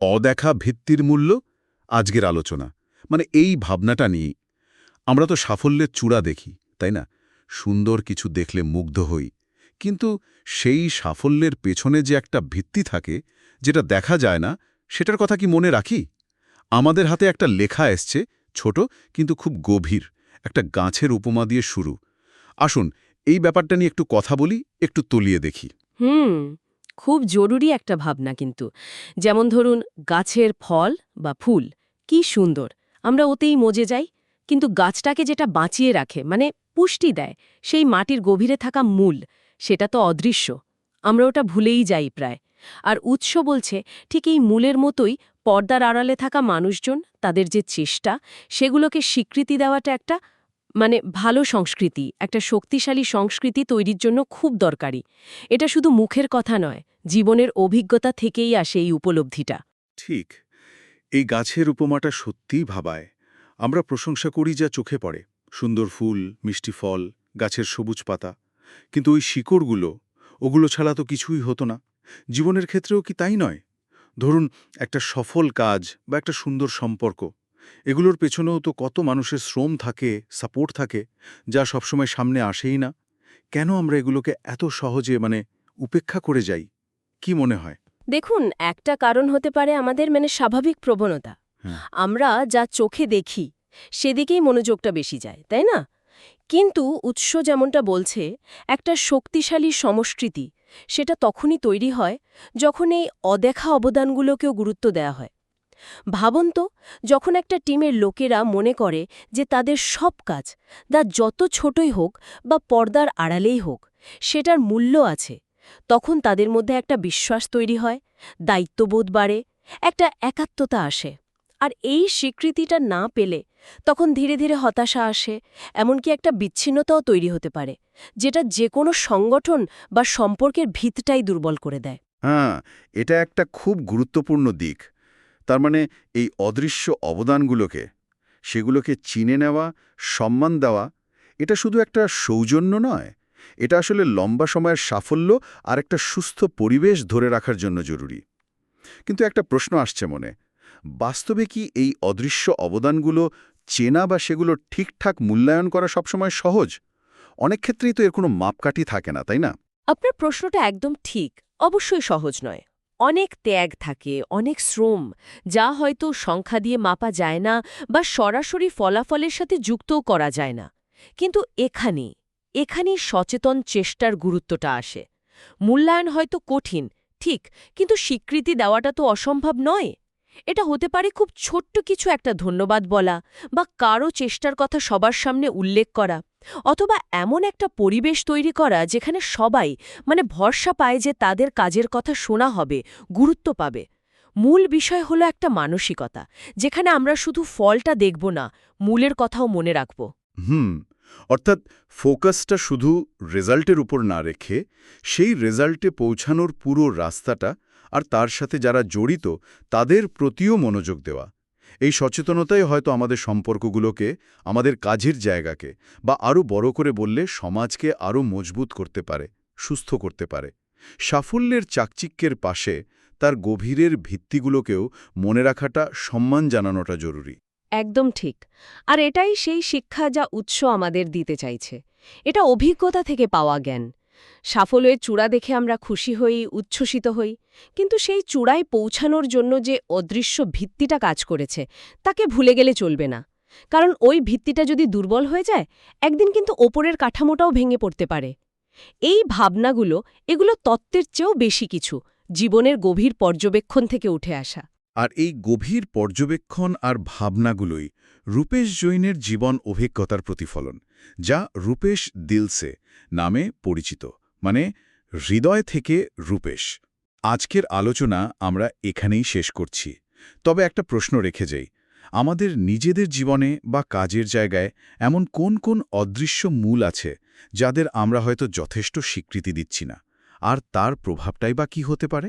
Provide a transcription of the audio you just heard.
অদেখা ভিত্তির মূল্য আজকের আলোচনা। মানে এই ভাবনাটা নিয়েই। আমরা তো সাফল্যের চূড়া দেখি, তাই না? সুন্দর কিছু দেখলে মুগ্ধ হই। কিন্তু সেই সাফল্যের পেছনে যে একটা ভিত্তি থাকে, যেটা দেখা যায় না, সেটার কথা কি মনে রাখি? আমাদের হাতে একটা লেখা এসছে, ছোট কিন্তু খুব গভীর, একটা গাছের উপমা দিয়ে শুরু। আসুন, এই ব্যাপারটা নিয়ে একটু কথা বলি, একটু তলিয়ে দেখি। হুম। খুব জরুরি একটা ভাবনা কিন্তু। যেমন ধরুন, গাছের ফল বা ফুল, কি সুন্দর, আমরা ওতেই মজে যাই। কিন্তু গাছটাকে যেটা বাঁচিয়ে রাখে মানে পুষ্টি দেয়, সেই মাটির গভীরে থাকা মূল, সেটা তো অদৃশ্য। আমরা ওটা ভুলেই যাই প্রায়। আর উৎস বলছে, ঠিক এই মূলের মতোই পর্দার আড়ালে থাকা মানুষজন, তাদের যে চেষ্টা, সেগুলোকে স্বীকৃতি দেওয়াটা একটা মানে ভালো সংস্কৃতি, একটা শক্তিশালী সংস্কৃতি তৈরির জন্য খুব দরকারি। এটা শুধু মুখের কথা নয়, জীবনের অভিজ্ঞতা থেকেই আসে এই উপলব্ধিটা। ঠিক। এই গাছের উপমাটা সত্যিই ভাবায়। আমরা প্রশংসা করি যা চোখে পড়ে। সুন্দর ফুল, মিষ্টি ফল, গাছের সবুজ পাতা। কিন্তু ওই শিকড়গুলো, ওগুলো ছাড়া তো কিছুই হতো না। জীবনের ক্ষেত্রেও কি তাই নয়? ধরুন, একটা সফল কাজ বা একটা সুন্দর সম্পর্ক। এগুলোর পেছনেও তো কত মানুষের শ্রম থাকে সাপোর্ট থাকে যা সবসময় সামনে আসেই না? কেন আমরা এগুলোকে এত সহজে মানে উপেক্ষা করে যাই? কি মনে হয়? দেখুন একটা কারণ হতে পারে আমাদের মানে স্বাভাবিক প্রবণতা। হ্যাঁ। আমরা যা চোখে দেখি সেদিকেই মনোযোগটা বেশি যায় তাই না? কিন্তু উৎস যেমনটা বলছে একটা শক্তিশালী সমষ্কৃতি সেটা তখনই তৈরি হয় যখন এই অদেখা অবদানগুলোকেও গুরুত্ব দেয়া হয়। ভাবুন তো, যখন একটা টিমের লোকেরা মনে করে যে তাদের সব কাজ, তা যত ছোটই হোক বা পর্দার আড়ালেই হোক, সেটার মূল্য আছে, তখন তাদের মধ্যে একটা বিশ্বাস তৈরি হয়, দায়িত্ববোধ বাড়ে, একটা একাত্মতা আসে। আর এই স্বীকৃতিটা না পেলে তখন ধীরে ধীরে হতাশা আসে, এমনকি একটা বিচ্ছিন্নতাও তৈরি হতে পারে, যেটা যে কোনো সংগঠন বা সম্পর্কের ভিতটাই দুর্বল করে দেয়। হ্যাঁ এটা একটা খুব গুরুত্বপূর্ণ দিক। তার মানে এই অদৃশ্য অবদানগুলোকে, সেগুলোকে চিনে নেওয়া, সম্মান দেওয়া, এটা শুধু একটা সৌজন্য নয়, এটা আসলে লম্বা সময়ের সাফল্য আর একটা সুস্থ পরিবেশ ধরে রাখার জন্য জরুরি। কিন্তু একটা প্রশ্ন আসছে মনে, বাস্তবে কি এই অদৃশ্য অবদানগুলো চেনা বা সেগুলো ঠিকঠাক মূল্যায়ন করা সবসময় সহজ? অনেক ক্ষেত্রেই তো এর কোনো মাপকাঠি থাকে না, তাই না? আপনার প্রশ্নটা একদম ঠিক, অবশ্যই সহজ নয়। অনেক ত্যাগ থাকে, অনেক শ্রম, যা হয়তো সংখ্যা দিয়ে মাপা যায় না বা সরাসরি ফলাফলের সাথে যুক্তও করা যায় না। কিন্তু এখানে এখানেই সচেতন চেষ্টার গুরুত্বটা আসে। মূল্যায়ন হয়তো কঠিন, ঠিক, কিন্তু স্বীকৃতি দেওয়াটা তো অসম্ভব নয়। এটা হতে পারে খুব ছোট্ট কিছু একটা ধন্যবাদ বলা বা কারও চেষ্টার কথা সবার সামনে উল্লেখ করা অথবা এমন একটা পরিবেশ তৈরি করা যেখানে সবাই মানে ভরসা পায় যে তাদের কাজের কথা শোনা হবে, গুরুত্ব পাবে। মূল বিষয় হলো একটা মানসিকতা, যেখানে আমরা শুধু ফলটা দেখব না, মূলের কথাও মনে রাখব। হুম, অর্থাৎ ফোকাসটা শুধু রেজাল্টের উপর না রেখে সেই রেজাল্টে পৌঁছানোর পুরো রাস্তাটা আর তার সাথে যারা জড়িত, তাদের প্রতিও মনোযোগ দেওয়া। এই সচেতনতাই হয়তো আমাদের সম্পর্কগুলোকে, আমাদের কাজের জায়গাকে, বা আরও বড় করে বললে সমাজকে আরও মজবুত করতে পারে, সুস্থ করতে পারে। সাফল্যের চাকচিক্যের পাশে তার গভীরের ভিত্তিগুলোকেও মনে রাখাটা, সম্মান জানানোটা জরুরি। একদম ঠিক। আর এটাই সেই শিক্ষা যা উৎস আমাদের দিতে চাইছে। এটা অভিজ্ঞতা থেকে পাওয়া জ্ঞান। সাফল্যের চূড়া দেখে আমরা খুশি হই, উচ্ছ্বসিত হই। কিন্তু সেই চূড়ায় পৌঁছানোর জন্য যে অদৃশ্য ভিত্তিটা কাজ করেছে, তাকে ভুলে গেলে চলবে না। কারণ ওই ভিত্তিটা যদি দুর্বল হয়ে যায়, একদিন কিন্তু ওপরের কাঠামোটাও ভেঙে পড়তে পারে। এই ভাবনাগুলো, এগুলো তত্ত্বের চেয়েও বেশি কিছু, জীবনের গভীর পর্যবেক্ষণ থেকে উঠে আসা। আর এই গভীর পর্যবেক্ষণ আর ভাবনাগুলোই রূপেশ জৈনের জীবন অভিজ্ঞতার প্রতিফলন, যা রূপেশ দিলসে নামে পরিচিত মানে হৃদয় থেকে রূপেশ। আজকের আলোচনা আমরা এখানেই শেষ করছি। তবে একটা প্রশ্ন রেখে যাই, আমাদের নিজেদের জীবনে বা কাজের জায়গায় এমন কোন কোন অদৃশ্য মূল আছে যাদের আমরা হয়তো যথেষ্ট স্বীকৃতি দিচ্ছি না, আর তার প্রভাবটাই বা কি হতে পারে?